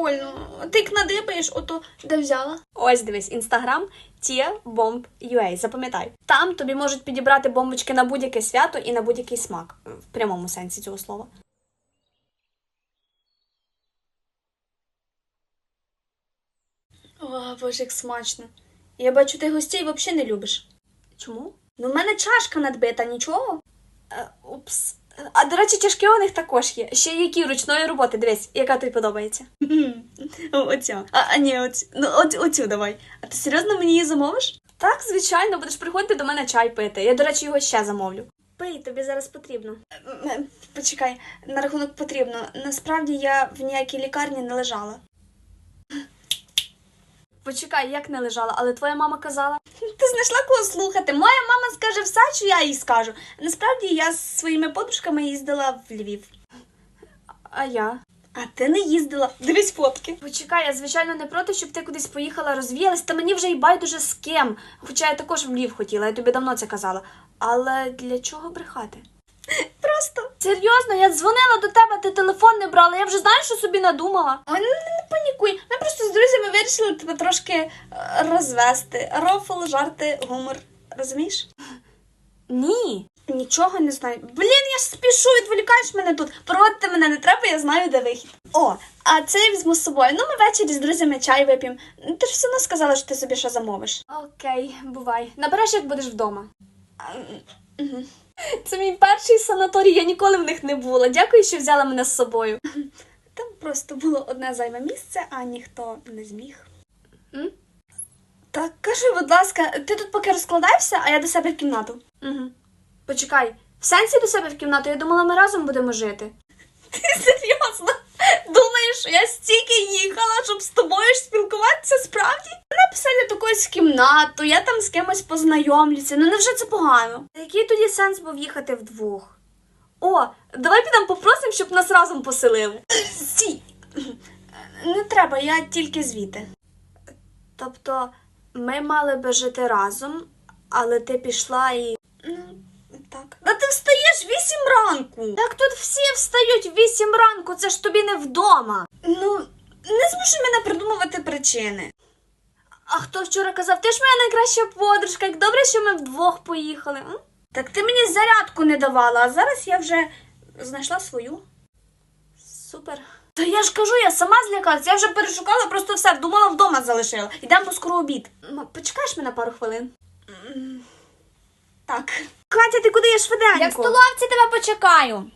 прикольно. Ти як надибаєш, ото де взяла? Ось дивись, інстаграм Tia Bomb запам'ятай. Там тобі можуть підібрати бомбочки на будь-яке свято і на будь-який смак, в прямому сенсі цього слова. О, боже, як смачно. Я бачу, ти гостей взагалі не любиш. Чому? Ну, в мене чашка надбита, нічого. Е, упс. А до речі, чашки у них також є. Ще які ручної роботи, дивись, яка тобі подобається. Оця. А, а ні, оцю. Ну, оць, оцю давай. А ти серйозно мені її замовиш? Так, звичайно, будеш приходити до мене чай пити. Я, до речі, його ще замовлю. Пий, тобі зараз потрібно. Почекай, на рахунок потрібно. Насправді я в ніякій лікарні не лежала. Почекай, як не лежала, але твоя мама казала. Ти знайшла кого слухати. Моя мама скаже все, що я їй скажу. Насправді я з своїми подружками їздила в Львів. А я? А ти не їздила. Дивись фотки. Почекай, я звичайно не проти, щоб ти кудись поїхала, розвіялась, та мені вже й байдуже з ким. Хоча я також в Львів хотіла, я тобі давно це казала. Але для чого брехати? Просто. Серйозно, я дзвонила до тебе, ти телефон не брала, я вже знаю, що собі надумала. Ой, ну не панікуй. Ми просто з друзями вирішили тебе трошки е, розвести. Рофл, жарти, гумор. Розумієш? Ні. Нічого не знаю. Блін, я ж спішу, відволікаєш мене тут. Проводити мене не треба, я знаю, де вихід. О, а це я візьму з собою. Ну, ми ввечері з друзями чай вип'ємо. Ну, Ти ж все одно сказала, що ти собі що замовиш. Окей, бувай. Набереш, як будеш вдома. А, Це мій перший санаторій, я ніколи в них не була. Дякую, що взяла мене з собою. Там просто було одне займе місце, а ніхто не зміг. М? Так, кажи, будь ласка, ти тут поки розкладаєшся, а я до себе в кімнату. Угу. Почекай, в сенсі до себе в кімнату, я думала, ми разом будемо жити. Ти серйозно? Думаєш, я стільки їхала, щоб з тобою спілкуватися справді? Написали таку ось кімнату, я там з кимось познайомлюся. Ну невже це погано? Який тоді сенс був їхати вдвох? О, давай підемо попросимо, щоб нас разом поселили. Стій. Не треба, я тільки звідти. Тобто, ми мали би жити разом, але ти пішла і. Ну, так. Та ти встаєш вісім ранку. Так тут всі встають в вісім ранку, це ж тобі не вдома. Ну, не змушуй мене придумувати причини. А хто вчора казав, ти ж моя найкраща подружка, як добре, що ми вдвох поїхали. М? Так ти мені зарядку не давала, а зараз я вже знайшла свою. Супер. Та я ж кажу, я сама злякалась, я вже перешукала, просто все, думала, вдома залишила. Йдемо по скоро обід. М, Почекаєш мене пару хвилин? Так. Катя, ти куди я швиденько? Я в столовці тебе почекаю.